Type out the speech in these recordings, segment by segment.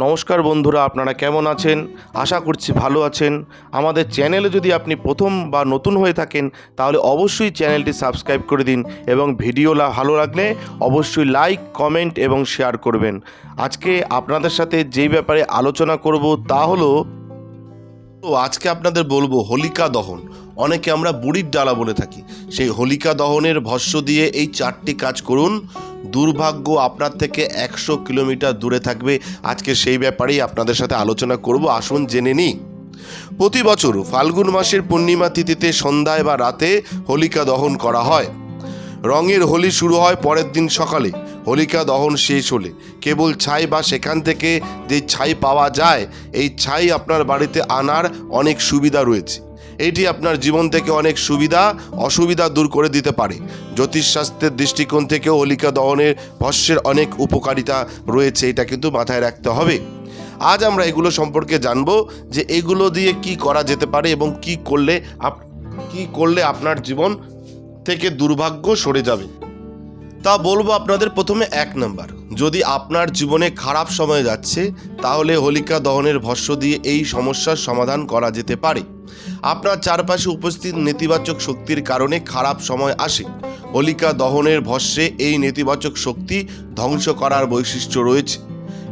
নমস্কার বন্ধুরা, আপনারা কেমন আছেন? আশা করছি ভালো আছেন। আমাদের চ্যানেলে যদি আপনি প্রথম বা নতুন হয়ে থাকেন, তাহলে অবশ্যই চ্যানেলটি সাবস্ক্রাইব করে দিন এবং ভিডিও ভালো লাগলে অবশ্যই লাইক, কমেন্ট এবং শেয়ার করবেন। আজকে আপনাদের সাথে যেই ব্যাপারে আলোচনা করব তা হলো, তো আজকে আপনাদের বলব হোলিকা দহন। অনেকে আমরা বুড়ির ডালা বলে থাকি। সেই হোলিকা দহনের ভস্য দিয়ে এই চারটি কাজ করুন। দুর্ভাগ্য আপনার থেকে একশো কিলোমিটার দূরে থাকবে। আজকে সেই ব্যাপারেই আপনাদের সাথে আলোচনা করব। আসুন জেনে নিই। প্রতি বছর ফাল্গুন মাসের পূর্ণিমা তিথিতে সন্ধ্যায় বা রাতে হোলিকা দহন করা হয়। রঙের হোলি শুরু হয় পরের দিন সকালে। হোলিকা দহন শেষ হলে কেবল ছাই বা সেখান থেকে যে ছাই পাওয়া যায়, এই ছাই আপনার বাড়িতে আনার অনেক সুবিধা রয়েছে। এটি আপনার জীবন থেকে অনেক সুবিধা, অসুবিধা দূর করে দিতে পারে। জ্যোতিষশাস্ত্রের দৃষ্টিকোণ থেকেও হোলিকা দহনের ভস্যের অনেক উপকারিতা রয়েছে, এটা কিন্তু মাথায় রাখতে হবে। আজ আমরা এগুলো সম্পর্কে জানব যে এগুলো দিয়ে কি করা যেতে পারে এবং কি করলে আপ, কি করলে আপনার জীবন থেকে দুর্ভাগ্য সরে যাবে। তা বলব আপনাদের প্রথমে এক নাম্বার। যদি আপনার জীবনে খারাপ সময় যাচ্ছে, তাহলে হোলিকা দহনের ভস্য দিয়ে এই সমস্যার সমাধান করা যেতে পারে। আপনার চারপাশে উপস্থিত নেতিবাচক শক্তির কারণে খারাপ সময় আসে। হোলিকা দহনের ভস্যে এই নেতিবাচক শক্তি ধ্বংস করার বৈশিষ্ট্য রয়েছে।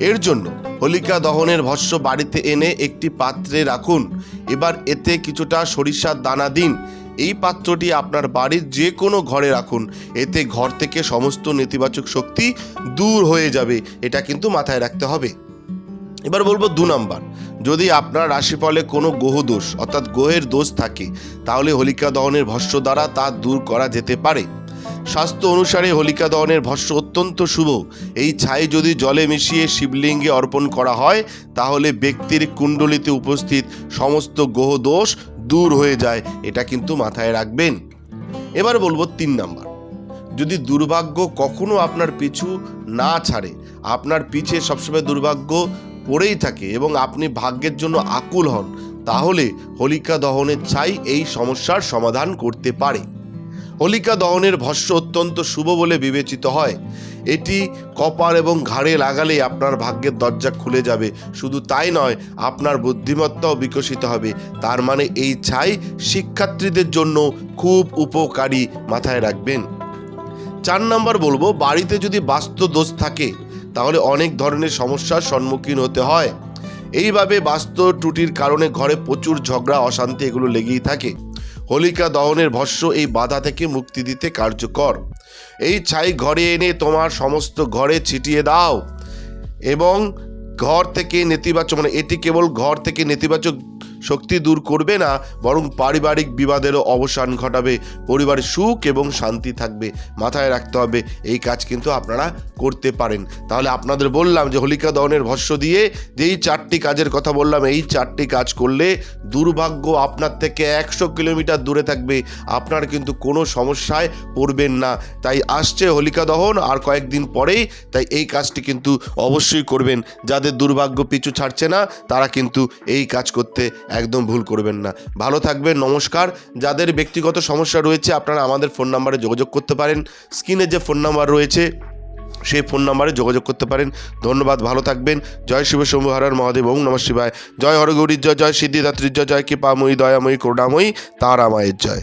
এর জন্য হোলিকা দহনের ভস্য বাড়িতে এনে একটি পাত্রে রাখুন। এবার এতে কিছুটা সরিষার দানা দিন। এই পাত্রটি আপনার বাড়ির যে কোনো ঘরে রাখুন। এতে ঘর থেকে সমস্ত নেতিবাচক শক্তি দূর হয়ে যাবে। এটা কিন্তু মাথায় রাখতে হবে। এবার বলব দু নাম্বার। যদি আপনার রাশিফলে কোনো গ্রহ দোষ, অর্থাৎ গ্রহের দোষ থাকে, তাহলে হোলিকা দহনের ভস্য দ্বারা তা দূর করা যেতে পারে। স্বাস্থ্য অনুসারে হোলিকা দহনের ভস্য অত্যন্ত শুভ। এই ছাই যদি জলে মিশিয়ে শিবলিঙ্গে অর্পণ করা হয়, তাহলে ব্যক্তির কুণ্ডলিতে উপস্থিত সমস্ত গ্রহ দোষ দূর হয়ে যায়, এটা কিন্তু মাথায় রাখবেন। এবার বলব তিন নাম্বার। যদি দুর্ভাগ্য কখনো আপনার পিছু না ছাড়ে, আপনার পিছে সবসময় দুর্ভাগ্য পড়েই থাকে এবং আপনি ভাগ্যের জন্য আকুল হন, তাহলে হোলিকা দহনের ছাই এই সমস্যার সমাধান করতে পারে। হোলিকা দহনের ভস্য অত্যন্ত শুভ বলে বিবেচিত হয়। এটি কপার এবং ঘাড়ে লাগালে আপনার ভাগ্যের দরজা খুলে যাবে। শুধু তাই নয়, আপনার বুদ্ধিমত্তাও বিকশিত হবে। তার মানে এই ছাই শিক্ষার্থীদের জন্য খুব উপকারী মাথায় রাখবেন। চার নম্বর বলব, বাড়িতে যদি বাস্তু দোষ থাকে তাহলে অনেক ধরনের সমস্যার সম্মুখীন হতে হয়। এইভাবে বাস্তু ত্রুটির কারণে ঘরে প্রচুর ঝগড়া, অশান্তি এগুলো লেগেই থাকে। হোলিকা দহনের ভস্য এই বাধা থেকে মুক্তি দিতে কার্যকর। এই ছাই ঘরে এনে তোমার সমস্ত ঘরে ছিটিয়ে দাও এবং ঘর থেকে নেতিবাচক মানে এটি কেবল ঘর থেকে নেতিবাচক শক্তি দূর করবে না, বরং পারিবারিক বিবাদেরও অবসান ঘটাবে। পরিবারে সুখ এবং শান্তি থাকবে। মাথায় রাখতে হবে, এই কাজ কিন্তু আপনারা করতে পারেন। তাহলে আপনাদের বললাম যে হোলিকা দহনের ভস্য দিয়ে যেই চারটি কাজের কথা বললাম, এই চারটি কাজ করলে দুর্ভাগ্য আপনার থেকে একশো কিলোমিটার দূরে থাকবে। আপনার কিন্তু কোনো সমস্যায় পড়বেন না। তাই আসছে হোলিকা দহন আর কয়েকদিন পরেই, তাই এই কাজটি কিন্তু অবশ্যই করবেন। যাদের দুর্ভাগ্য পিছু ছাড়ছে না, তারা কিন্তু এই কাজ করতে একদম ভুল করবেন না। ভালো থাকবেন, নমস্কার। যাদের ব্যক্তিগত সমস্যা রয়েছে, আপনারা আমাদের ফোন নাম্বারে যোগাযোগ করতে পারেন। স্ক্রিনে যে ফোন নাম্বার রয়েছে, সেই ফোন নাম্বারে যোগাযোগ করতে পারেন। ধন্যবাদ, ভালো থাকবেন। জয় শিব শম্ভু হরার মহাদেব, ওম নমশিবায় জয় হরগৌরীর জয় জয় সিদ্ধিদাত্রীর জয় জয় কৃপাময়ী, দয়াময়ী, করুণাময়ী, তারামায়ের জয়।